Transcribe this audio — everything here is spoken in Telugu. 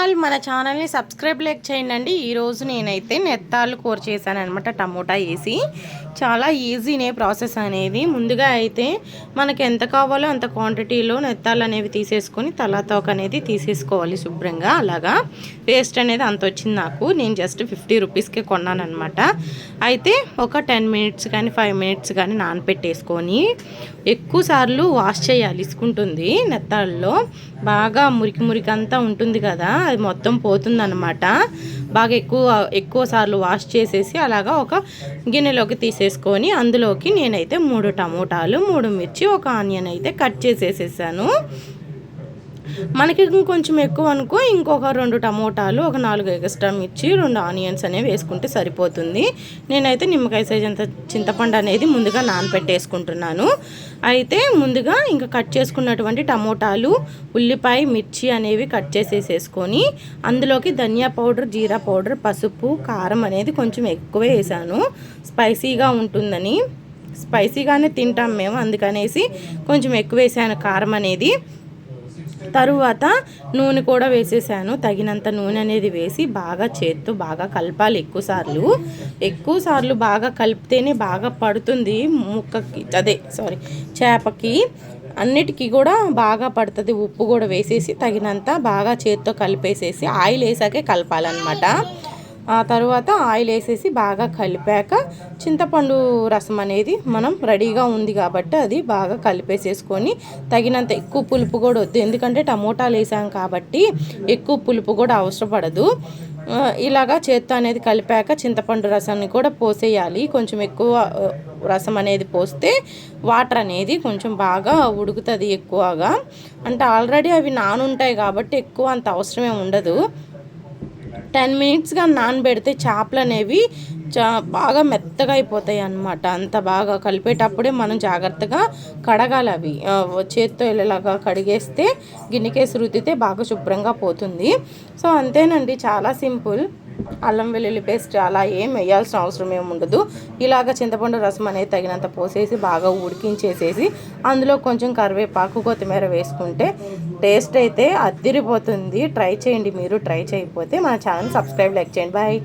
ఆల్ మన ఛానల్ని సబ్స్క్రైబ్ లైక్ చేయండి ఈరోజు నేనైతే నెత్తాలు కూర చేశాను అనమాట టమోటా వేసి. చాలా ఈజీనే ప్రాసెస్ అనేది. ముందుగా అయితే మనకి ఎంత కావాలో అంత క్వాంటిటీలో నెత్తాలు అనేవి తీసేసుకొని తలాతోక అనేది తీసేసుకోవాలి శుభ్రంగా. అలాగా వేస్ట్ అనేది అంత వచ్చింది నాకు. నేను జస్ట్ ఫిఫ్టీ రూపీస్కే కొన్నాను అనమాట అయితే ఒక టెన్ మినిట్స్ కానీ ఫైవ్ మినిట్స్ కానీ నానపెట్టేసుకొని ఎక్కువ సార్లు వాష్ చేయాలి ఇసుకుంటుంది నెత్తాల్లో బాగా మురికి మురికి అంతా ఉంటుంది కదా అది మొత్తం పోతుందన్నమాట. బాగా ఎక్కువ ఎక్కువ సార్లు వాష్ చేసేసి అలాగా ఒక గిన్నెలోకి తీసేసుకొని అందులోకి నేనైతే మూడు టమోటాలు మూడు మిర్చి ఒక ఆనియన్ అయితే కట్ చేసేసేసాను. మనకి ఇంకొంచెం ఎక్కువ అనుకో ఇంకొక రెండు టమోటాలు ఒక నాలుగు ఎక్స్ట్రా మిర్చి రెండు ఆనియన్స్ అనేవి వేసుకుంటే సరిపోతుంది. నేనైతే నిమ్మకాయ సైజ్ అంత చింతపండు అనేది ముందుగా నానపెట్టేసుకుంటున్నాను అయితే ముందుగా ఇంకా కట్ చేసుకున్నటువంటి టమోటాలు ఉల్లిపాయ మిర్చి అనేవి కట్ చేసేసేసుకొని అందులోకి ధనియా పౌడర్ జీరా పౌడర్ పసుపు కారం అనేది కొంచెం ఎక్కువ వేసాను. స్పైసీగా ఉంటుందని. స్పైసీగానే తింటాం మేము అందుకనేసి కొంచెం ఎక్కువ వేసాను కారం అనేది. తరువాత నూనె కూడా వేసేసాను. తగినంత నూనె అనేది వేసి బాగా చేత్తో బాగా కలపాలి ఎక్కువ సార్లు. ఎక్కువ సార్లు బాగా కలిపితేనే బాగా పడుతుంది ముక్కకి. అదే సారీ చేపకి. అన్నిటికీ కూడా బాగా పడుతుంది. ఉప్పు కూడా వేసేసి తగినంత బాగా చేత్తో కలిపేసేసి ఆయిల్ వేసాకే కలపాలన్నమాట. ఆ తర్వాత ఆయిల్ వేసేసి బాగా కలిపాక చింతపండు రసం అనేది మనం రెడీగా ఉంది కాబట్టి అది బాగా కలిపేసేసుకొని తగినంత ఎక్కువ పులుపు కూడా వద్దు. ఎందుకంటే టమోటాలు వేసాం కాబట్టి ఎక్కువ పులుపు కూడా అవసరపడదు. ఇలాగా చేత్తో అనేది కలిపాక చింతపండు రసాన్ని కూడా పోసేయాలి. కొంచెం ఎక్కువ రసం అనేది పోస్తే వాటర్ అనేది కొంచెం బాగా ఉడుకుతుంది ఎక్కువగా. అంటే ఆల్రెడీ అవి నానుంటాయి కాబట్టి ఎక్కువ అంత అవసరమే ఉండదు. టెన్ మినిట్స్గా నానబెడితే చేపలు అనేవి చా బాగా మెత్తగా అయిపోతాయి అన్నమాట. అంత బాగా కలిపేటప్పుడే మనం జాగ్రత్తగా కడగాలి అవి. చేత్తో వెళ్ళేలాగా కడిగేస్తే గిన్నెకేసి రుద్దితే బాగా శుభ్రంగా పోతుంది. సో అంతేనండి. చాలా సింపుల్. అల్లం వెల్లుల్లి పేస్ట్ అలా ఏం వేయాల్సిన అవసరం ఏమి ఉండదు. ఇలాగ చింతపండు రసం అనేది తగినంత పోసేసి బాగా ఉడికించేసేసి అందులో కొంచెం కరివేపాకు కొత్తిమీర వేసుకుంటే టేస్ట్ అయితే అద్దిరిపోతుంది ట్రై చేయండి మీరు ట్రై చేయకపోతే మన ఛానల్ సబ్స్క్రైబ్ లైక్ చేయండి. బాయ్.